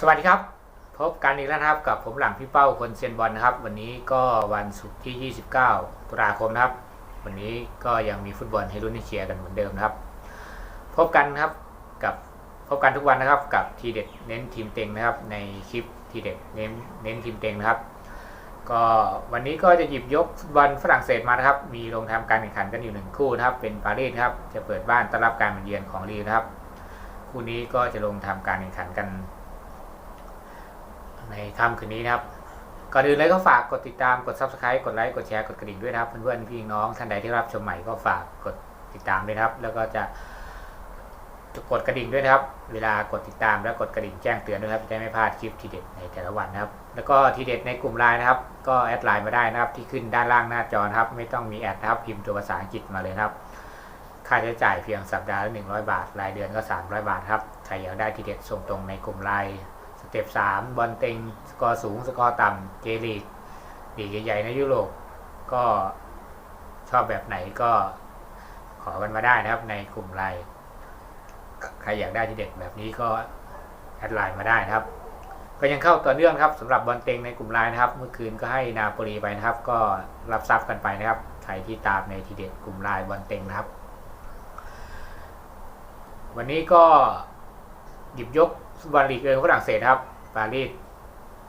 สวัสดีครับ พบกันอีกแล้วนะครับกับผมหลังพี่เป้าคนเซียนบอลนะครับ วันนี้ก็วันศุกร์ที่ 29 ตุลาคมนะครับ วันนี้ก็ยังมีฟุตบอลให้รุ่นเชียร์กันเหมือนเดิมนะครับ พบกันครับกับพบกันทุกวันนะครับกับทีเด็ดเน้นทีมเต็งนะครับ ในคลิปทีเด็ดเน้นเน้นทีมเต็งนะครับ ก็วันนี้ก็จะหยิบยกฟุตบอลฝรั่งเศสมานะครับ มีลงทำการแข่งขันกันอยู่หนึ่งคู่นะครับ เป็นปารีสครับจะเปิดบ้านต้อนรับการมาเยือนของลีนะครับ คู่นี้ก็จะลงทำการแข่งขันกัน ในค่ำคืนนี้นะครับก่อนอื่นเลยก็ฝากกดติดตามกด subscribe กดไลค์กดแชร์กดกระดิ่งด้วยนะครับ เพื่อนๆพี่น้องท่านใดที่รับชมใหม่ก็ฝากกดติดตามด้วยนะครับ แล้วก็จะกดกระดิ่งด้วยนะครับ เวลากดติดตามแล้วกดกระดิ่งแจ้งเตือนด้วยครับจะได้ไม่พลาดคลิปทีเด็ดในแต่ละวันนะครับ แล้วก็ทีเด็ดในกลุ่มไลน์นะครับ ก็แอดไลน์มาได้นะครับ ที่ขึ้นด้านล่างหน้าจอนะครับ ไม่ต้องมีแอดนะครับพิมพ์ตัวภาษาอังกฤษมาเลยครับ ค่าใช้จ่ายเพียงสัปดาห์ละ100 บาท รายเดือนก็ 300 บาทครับ ใครอยากได้ทีเด็ดส่งตรงในกลุ่มไลน์ สเต็ป3บอลเต็งสกอร์สูงสกอร์ต่ำเจลีกลีกใหญ่ๆในยุโรปก็ชอบแบบไหนก็ขอกันมาได้นะครับ ในกลุ่มไลน์ใครอยากได้ทีเด็ดแบบนี้ก็แอดไลน์มาได้นะครับ ก็ยังเข้าต่อเนื่องครับสำหรับบอลเต็งในกลุ่มไลน์นะครับ เมื่อคืนก็ให้นาโปลีไปนะครับ ก็รับทรัพย์กันไปนะครับใครที่ตามในทีเด็ดกลุ่มไลน์บอลเต็งนะครับ วันนี้ก็หยิบยกฟุตบอลลีกเอิงฝรั่งเศสครับ ปารีส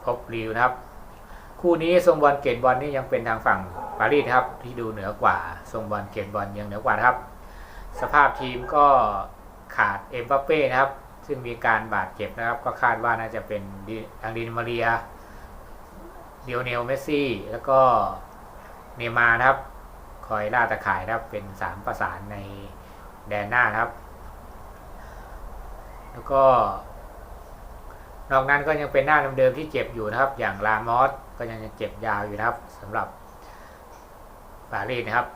พบรีวนะครับ คู่นี้ทรงบอลเกตบอลนี่ยังเป็นทางฝั่งปารีสครับที่ดูเหนือกว่าทรงบอลเกตบอลยังเหนือกว่าครับ สภาพทีมก็ขาดเอ็มบัปเป้นะครับ ซึ่งมีการบาดเจ็บนะครับ ก็คาดว่าน่าจะเป็นดิอังดินมาเรียเดียวเนลเมสซี่ แล้วก็เนมานะครับ คอยล่าตะข่ายนะครับ เป็นสามประสานในแดนหน้านะครับ แล้วก็ นอกนั้นก็ยังเป็นหน้าเดิมๆที่เจ็บอยู่นะครับ อย่างลามอสก็ยังเจ็บยาวอยู่นะครับสำหรับปารีสนะครับ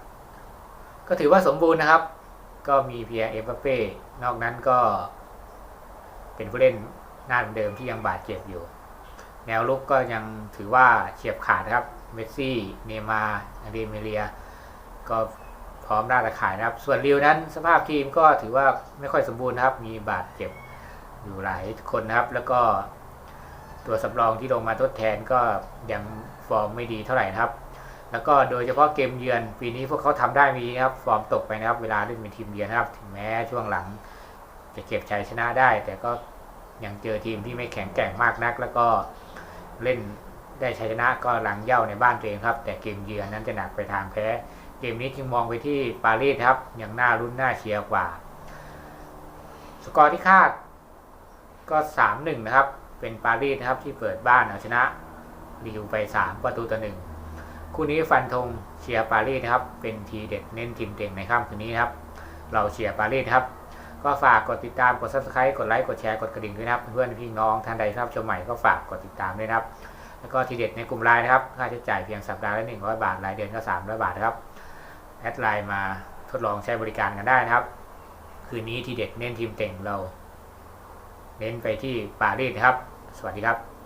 ก็ถือว่าสมบูรณ์นะครับ ก็มีเพียเอ็มบัปเป้นอกนั้นก็ เป็นผู้เล่นหน้าเดิมที่ยังบาดเจ็บอยู่ แนวลุกก็ยังถือว่าเฉียบขาดนะครับ เมสซี่ เนมาร์อังเดเมเรีย ก็พร้อมหน้าตะข่ายนะครับ ส่วนริวนั้นสภาพทีมก็ถือว่าไม่ค่อยสมบูรณ์นะครับ มีบาดเจ็บ อยู่หลายคนนะครับ แล้วก็ตัวสำรองที่ลงมาทดแทนก็ยังฟอร์มไม่ดีเท่าไหร่นะครับ แล้วก็โดยเฉพาะเกมเยือน ปีนี้พวกเขาทำได้มีนะครับ ฟอร์มตกไปนะครับ เวลาเล่นเป็นทีมเยือนนะครับ ถึงแม้ช่วงหลัง จะเก็บชัยชนะได้ แต่ก็ยังเจอทีมที่ไม่แข็งแกร่งมากนัก แล้วก็เล่นได้ชัยชนะก็หลังเย่าในบ้านตัวเองครับ แต่เกมเยือนนั้นจะหนักไปทางแพ้ เกมนี้จึงมองไปที่ปารีสครับยังน่ารุ้นน่าเชียร์กว่า สกอร์ที่คาด ก็ 3-1 นะครับ เป็นปารีสนะครับที่เปิดบ้านเอาชนะรีวไป 3 ประตูต่อหนึ่งคู่นี้ฟันธงเชียร์ปารีสนะครับ เป็นทีเด็ดเน้นทีมเต็งในค่ำคืนนี้นะครับ เราเชียร์ปารีสนะครับ ก็ฝากกดติดตามกด subscribe กดไลค์กดแชร์กดกระดิ่งด้วยนะครับ เพื่อนพี่น้องท่านใดที่รับชมใหม่ก็ฝากกดติดตามด้วยนะครับ แล้วก็ทีเด็ดในกลุ่มไลน์นะครับ ค่าใช้จ่ายเพียงสัปดาห์ละ100 บาทรายเดือนก็ 300 บาทนะครับแอดไลน์มาทดลองใช้บริการกันได้นะครับ คืนนี้ทีเด็ดเน้นทีมเต็งเรา เน้นไปที่ปารีสนะครับ สวัสดีครับ